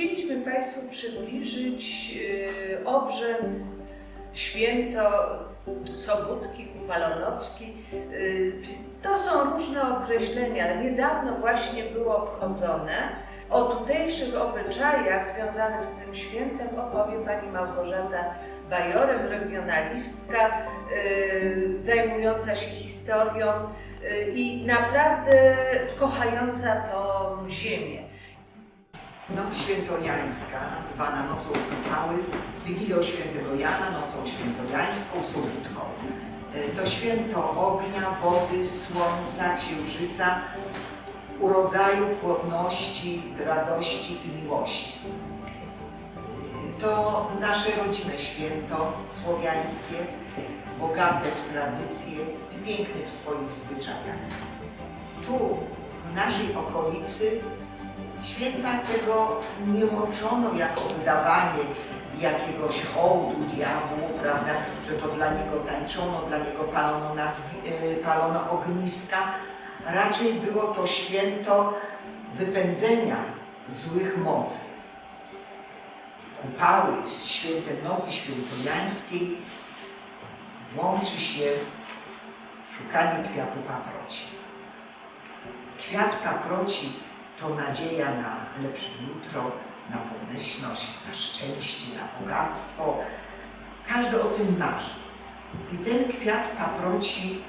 chcieliśmy Państwu przybliżyć y, obrzęd, święto Sobótki, Kupalonocki. Y, To są różne określenia. Niedawno właśnie było obchodzone. O tutejszych obyczajach związanych z tym świętem opowie Pani Małgorzata Bajorek, regionalistka y, zajmująca się historią i naprawdę kochająca tą ziemię. Noc świętojańska, zwana nocą Kupały, Wigilią Świętego Jana, nocą świętojańską, Sobótką. E, To święto ognia, wody, słońca, księżyca, urodzaju, płodności, radości i miłości. E, To nasze rodzime święto słowiańskie, bogate w tradycje i piękne w swoich zwyczajach. Tu, w naszej okolicy, Święta tego nie łączono jako wydawanie jakiegoś hołdu diabłu, prawda, że to dla niego tańczono, dla niego palono, nazwi, y, palono ogniska. Raczej było to święto wypędzenia złych mocy. Kupały z świętem Nocy Świętojańskiej łączy się szukanie kwiatu paproci. Kwiat paproci to nadzieja na lepsze jutro, na pomyślność, na szczęście, na bogactwo. Każdy o tym marzy. I ten kwiat paproci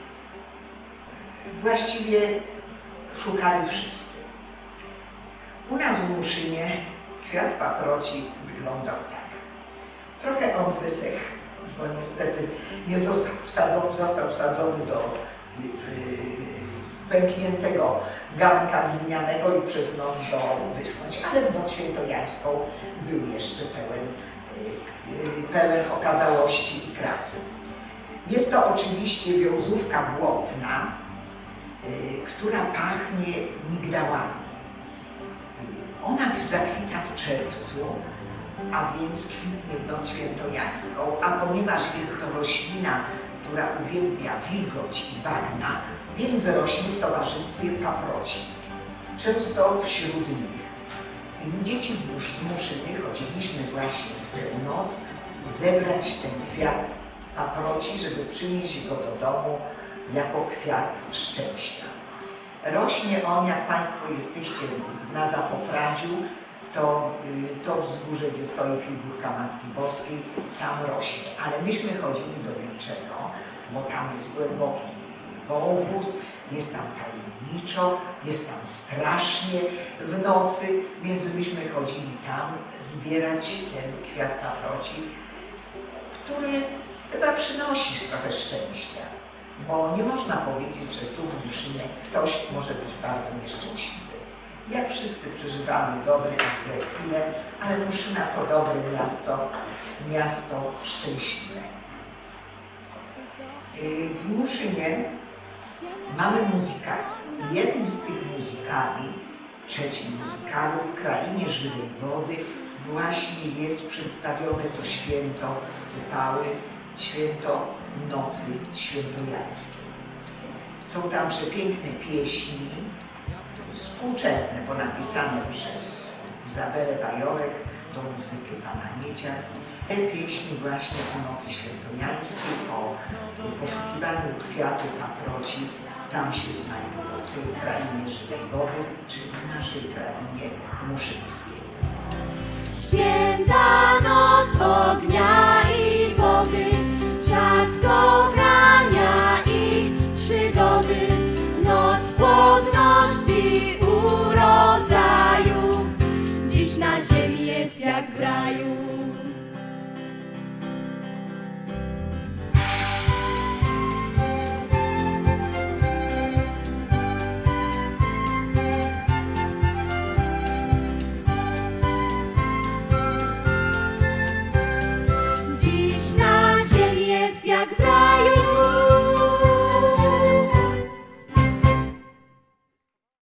właściwie szukali wszyscy. U nas w Muszynie kwiat paproci wyglądał tak. Trochę on wysechł, bo niestety nie został wsadzony, został wsadzony do yy, pękniętego garnka glinianego i przez noc do wysnąć, ale w noc świętojańską był jeszcze pełen, yy, pełen okazałości i krasy. Jest to oczywiście wiązówka błotna, yy, która pachnie migdałami. Ona zakwita w czerwcu, a więc kwitnie w noc świętojańską, a ponieważ jest to roślina, która uwielbia wilgoć i bagna, więc rośnie w towarzystwie paproci. Często wśród nich. Dzieci już z Muszyny chodziliśmy właśnie w tę noc zebrać ten kwiat paproci, żeby przynieść go do domu jako kwiat szczęścia. Rośnie on, jak Państwo jesteście na Zapopradziu, to, y, to wzgórze, gdzie stoi figurka Matki Boskiej, tam rośnie. Ale myśmy chodzili do Wilczego, bo tam jest głęboki wąwóz, jest tam tajemniczo, jest tam strasznie w nocy, więc myśmy chodzili tam zbierać ten kwiat paproci, który chyba przynosi trochę szczęścia. Bo nie można powiedzieć, że tu w Muszynie ktoś może być bardzo nieszczęśliwy. Jak wszyscy przeżywamy dobre i złe chwile, ale Muszyna to dobre miasto, miasto szczęśliwe. Yy, W Muszynie mamy muzykali. Jednym z tych muzykali, trzecim muzykalu w Krainie Żywej Wody właśnie jest przedstawione to święto upały, święto Nocy Świętojańskiej. Są tam przepiękne pieśni, współczesne, bo napisane przez Izabelę Bajorek do muzyki pana Miecia. Te pieśni właśnie o Nocy Świętojańskiej, o poszukiwaniu kwiatu paproci, tam się znajdują, w tej krainie żywej wody, czyli w naszej krainie muszyńskiej. Święta краю.